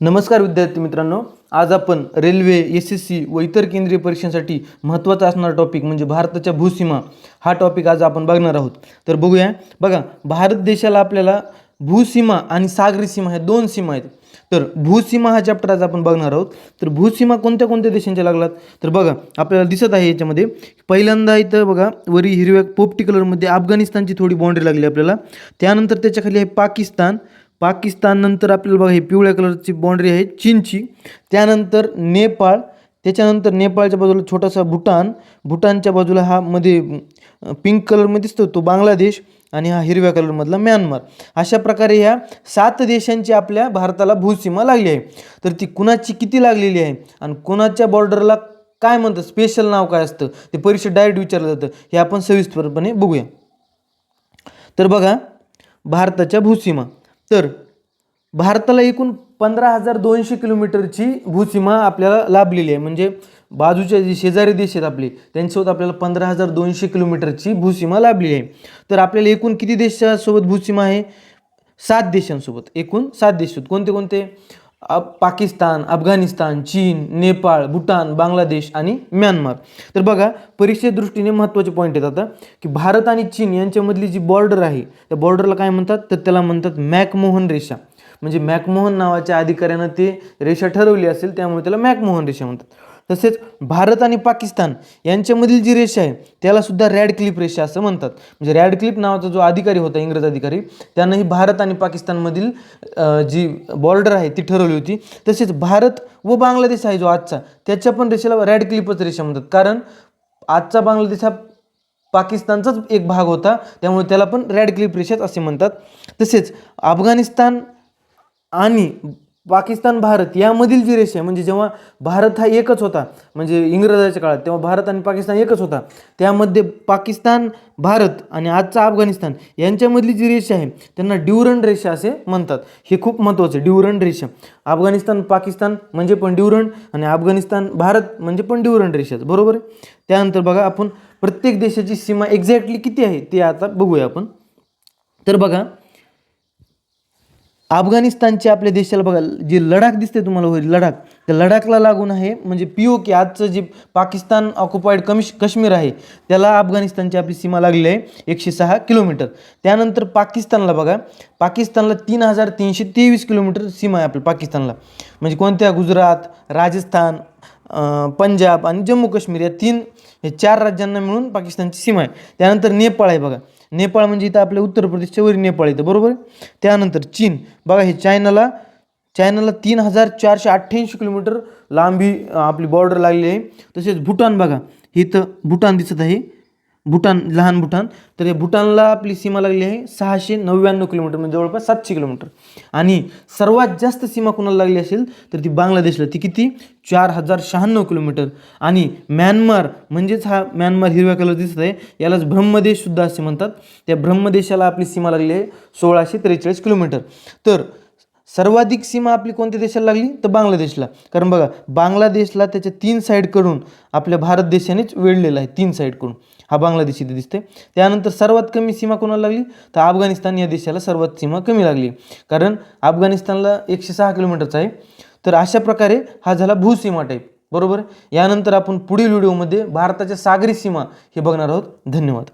नमस्कार विद्यार्थी मित्रांनो आज आपण रेल्वे एस एस सी व इतर केंद्रीय परीक्षांसाठी महत्त्वाचा असणारा टॉपिक म्हणजे भारताच्या भूसीमा हा टॉपिक आज आपण बघणार आहोत. तर बघूया. बघा भारत देशाला आपल्याला भूसीमा आणि सागरी सीमा ह्या दोन सीमा आहेत. तर भूसीमा हा चॅप्टर आज आपण बघणार आहोत. तर भूसीमा कोणत्या कोणत्या देशांच्या लागलात? तर बघा आपल्याला दिसत आहे याच्यामध्ये पहिल्यांदा इथं बघा वरी हिरव्या पोपटी कलरमध्ये अफगाणिस्तानची थोडी बाउंड्री लागली आपल्याला. त्यानंतर त्याच्याखाली आहे पाकिस्तान. पाकिस्तान नंतर आपल्याला बघा हे पिवळ्या कलरची बाउंड्री आहे चीनची. त्यानंतर नेपाळ. त्याच्यानंतर नेपाळच्या बाजूला छोटासा भूटान. भूटानच्या बाजूला हा मध्ये पिंक कलरमध्ये दिसतो तो बांगलादेश आणि हा हिरव्या कलरमधला म्यानमार. अशा प्रकारे ह्या सात देशांची आपल्या भारताला भूसीमा लागली आहे. तर ती कुणाची किती लागलेली आहे आणि कुणाच्या बॉर्डरला काय म्हणतात स्पेशल नाव काय असतं ते परीक्षेत डायरेक्ट विचारलं जातं. हे आपण सविस्तरपणे बघूया. तर बघा भारताच्या भूसीमा. तर भारताला एकूण पंधरा हजार दोनशे किलोमीटरची भूसीमा आपल्याला लाभलेली आहे. म्हणजे बाजूच्या जे शेजारी देश आहेत आपले त्यांच्यासोबत आपल्याला पंधरा हजार दोनशे किलोमीटरची भूसीमा लाभलेली आहे. तर आपल्याला एकूण किती देशासोबत भूसीमा आहे? सात देशांसोबत. एकूण सात देश आहेत. कोणते कोणते? अ- पाकिस्तान अफगाणिस्तान चीन नेपाळ भूटान बांगलादेश आणि म्यानमार. तर बघा परीक्षे दृष्टीने महत्त्वाचे पॉईंट आहेत आता की भारत आणि चीन यांच्यामधली जी बॉर्डर आहे त्या बॉर्डरला काय म्हणतात? तर त्याला म्हणतात मॅकमोहन रेषा. म्हणजे मॅकमोहन नावाच्या अधिकाऱ्यानं ते रेषा ठरवली असेल त्यामुळे त्याला मॅकमोहन रेषा म्हणतात. तसेच भारत आणि पाकिस्तान यांच्यामधील जी रेषा आहे त्यालासुद्धा रॅड क्लिप रेषा असं म्हणतात. म्हणजे रॅड क्लिप नावाचा जो अधिकारी होता इंग्रज अधिकारी त्यानं ही भारत आणि पाकिस्तानमधील जी बॉर्डर आहे ती ठरवली होती. तसेच भारत व बांगलादेश आहे जो आजचा त्याच्या पण रेषेला रॅड क्लिपच रेषा म्हणतात. कारण आजचा बांगलादेश हा पाकिस्तानचाच एक भाग होता त्यामुळे त्याला पण रॅड क्लिप रेषाच असे म्हणतात. तसेच अफगाणिस्तान आणि पाकिस्तान भारत यामधील जी रेषा आहे म्हणजे जेव्हा भारत हा एकच होता म्हणजे इंग्रजाच्या काळात तेव्हा भारत आणि पाकिस्तान एकच होता त्यामध्ये पाकिस्तान भारत आणि आजचा अफगाणिस्तान यांच्यामधली जी रेषा आहे त्यांना ड्युरंड रेषा असे म्हणतात. हे खूप महत्त्वाचं आहे ड्युरंड रेषा. अफगाणिस्तान पाकिस्तान म्हणजे पण ड्युरंड आणि अफगाणिस्तान भारत म्हणजे पण ड्युरंड रेषाच बरोबर आहे? त्यानंतर बघा आपण प्रत्येक देशाची सीमा एक्झॅक्टली किती आहे ते आता बघूया आपण. तर बघा अफगाणिस्तानचे आपल्या देशाला बघा जे लडाख दिसते तुम्हाला वर लडाख. त्या लडाखला लागून आहे म्हणजे पी ओ के आजचं जे पाकिस्तान ऑक्युपाईड कमिश काश्मीर आहे त्याला अफगाणिस्तानची आपली सीमा लागली आहे एकशे सहा किलोमीटर. त्यानंतर पाकिस्तानला बघा पाकिस्तानला तीन हजार तीनशे तेवीस किलोमीटर सीमा आहे आपल्या पाकिस्तानला. म्हणजे कोणत्या? गुजरात राजस्थान पंजाब आणि जम्मू काश्मीर या तीन हे चार राज्यांना मिळून पाकिस्तानची सीमा आहे. त्यानंतर नेपाळ आहे बघा. नेपाळ म्हणजे इथं आपल्या उत्तर प्रदेशच्या वरील नेपाळ येतं बरोबर? त्यानंतर चीन. बघा हे चायनाला चायनाला तीन हजार चारशे अठ्ठ्याऐंशी किलोमीटर लांबी आपली बॉर्डर लागली आहे. तसेच भूटान बघा इथं भूटान दिसत आहे. भूटान लहान भूटान. तर या भूटानला आपली सीमा लागली आहे सहाशे नव्याण्णव किलोमीटर म्हणजे जवळपास सातशे किलोमीटर. आणि सर्वात जास्त सीमा कोणाला लागली असेल? तर ती बांगलादेशला. ती किती? चार हजार शहाण्णव किलोमीटर. आणि म्यानमार म्हणजेच हा म्यानमार हिरव्या कलर दिसत आहे यालाच ब्रह्मदेशसुद्धा असे म्हणतात. त्या ब्रह्मदेशाला आपली सीमा लागली आहे सोळाशे त्रेचाळीस किलोमीटर. तर सर्वाधिक सीमा आपली कोणत्या देशाला लागली? तर बांगलादेशला. कारण बघा बांगलादेशला त्याच्या तीन साईडकडून आपल्या भारत देशानेच वेढलेला आहे तीन साईडकडून हा बांगलादेश इथे दिसते त्यानंतर सर्वात कमी सीमा कोणाला लागली? तर अफगाणिस्तान या देशाला सर्वात सीमा कमी लागली. कारण अफगाणिस्तानला एकशे सहा किलोमीटरचा आहे. तर अशा प्रकारे हा झाला भूसीमा टाईप बरोबर? यानंतर आपण पुढील व्हिडिओमध्ये भारताच्या सागरी सीमा हे बघणार आहोत. धन्यवाद.